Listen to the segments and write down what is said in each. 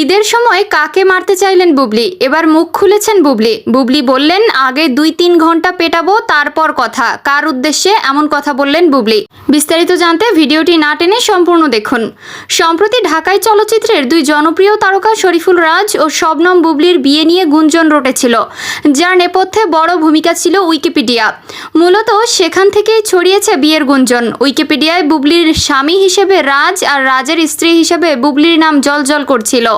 ঈদের সময় কাকে মারতে চাইলেন বুবলি? এবার মুখ খুলেছেন বুবলি। বুবলি বললেন, আগে দুই তিন ঘণ্টা পেটাবো, তারপর কথা। কার উদ্দেশ্যে এমন কথা বললেন বুবলি? বিস্তারিত জানতে ভিডিওটি না টেনে সম্পূর্ণ দেখুন। সম্প্রতি ঢাকায় চলচ্চিত্রের দুই জনপ্রিয় তারকা শরীফুল রাজ ও শবনম বুবলির বিয়ে নিয়ে গুঞ্জন রটেছিল, যার নেপথ্যে বড় ভূমিকা ছিল উইকিপিডিয়া। মূলত সেখান থেকেই ছড়িয়েছে বিয়ের গুঞ্জন। উইকিপিডিয়ায় বুবলির স্বামী হিসেবে রাজ আর রাজের স্ত্রী হিসেবে বুবলির নাম জলজল করছিল।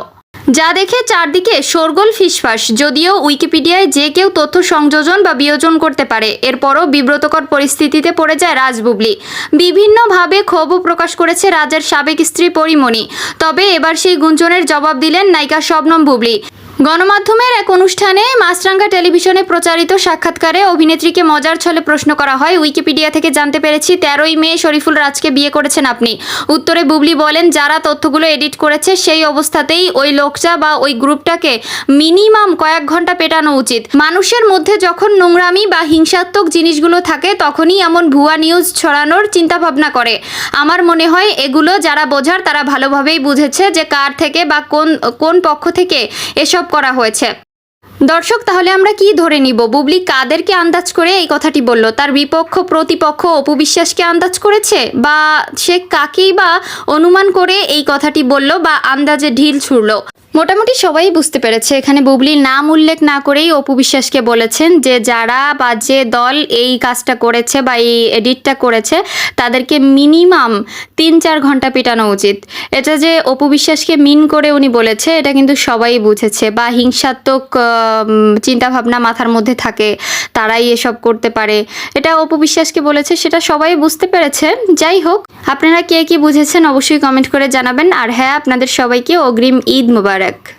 যা দেখে চারদিকে শোরগোল ফিসফাস, যদিও উইকিপিডিয়ায় যে কেউ তথ্য সংযোজন বা বিয়োজন করতে পারে, এরপরও বিব্রতকর পরিস্থিতিতে পড়ে যায় রাজবুবলি বিভিন্নভাবে ক্ষোভও প্রকাশ করেছে রাজের সাবেক স্ত্রী পরিমণি। তবে এবার সেই গুঞ্জনের জবাব দিলেন নায়িকা শবনম বুবলি। গণমাধ্যমের এক অনুষ্ঠানে মাছরাঙ্গা টেলিভিশনে প্রচারিত সাক্ষাৎকারে অভিনেত্রীকে মজার ছলে প্রশ্ন করা হয়। উইকিপিডিয়া থেকে জানতে পেরেছি, তেরোই মে শরীফুল রাজকে বিয়ে করেছেন আপনি। উত্তরে বুবলি বলেন, যারা তথ্যগুলো এডিট করেছে, সেই অবস্থাতেই ওই লোকটা বা ওই গ্রুপটাকে মিনিমাম কয়েক ঘণ্টা পেটানো উচিত। মানুষের মধ্যে যখন নোংরামি বা হিংসাত্মক জিনিসগুলো থাকে, তখনই এমন ভুয়া নিউজ ছড়ানোর চিন্তাভাবনা করে। আমার মনে হয়, এগুলো যারা বোঝার, তারা ভালোভাবেই বুঝেছে যে কার থেকে বা কোন কোন পক্ষ থেকে এসব করা হয়েছে। দর্শক, তাহলে আমরা কি ধরে নিব? বুবলি কাদেরকে আন্দাজ করে এই কথাটি বলল? তার বিপক্ষ, প্রতিপক্ষ অপবিশ্বাসকে আন্দাজ করেছে? বা সে কাকেই বা অনুমান করে এই কথাটি বলল বা আন্দাজে ঢিল ছুড়ল? মোটামুটি সবাই বুঝতে পেরেছে। এখানে বুবলির নাম উল্লেখ না করেই অপু বিশ্বাসকে বলেছেন যে, যারা বা যে দল এই কাজটা করেছে বা এই এডিটটা করেছে, তাদেরকে মিনিমাম তিন চার ঘণ্টা পিটানো উচিত। এটা যে অপু বিশ্বাসকে মিন করে উনি বলেছে, এটা কিন্তু সবাই বুঝেছে বা হিংসাত্মক চিন্তা ভাবনা মাথার মধ্যে থাকে, তারাই এসব করতে পারে। এটা অপু বিশ্বাসকে বলেছে, সেটা সবাই বুঝতে পেরেছে। যাই হোক, আপনারা কে কি বুঝেছেন অবশ্যই কমেন্ট করে জানাবেন। আর হ্যাঁ আপনাদের সবাইকে অগ্রিম ঈদ মুবারক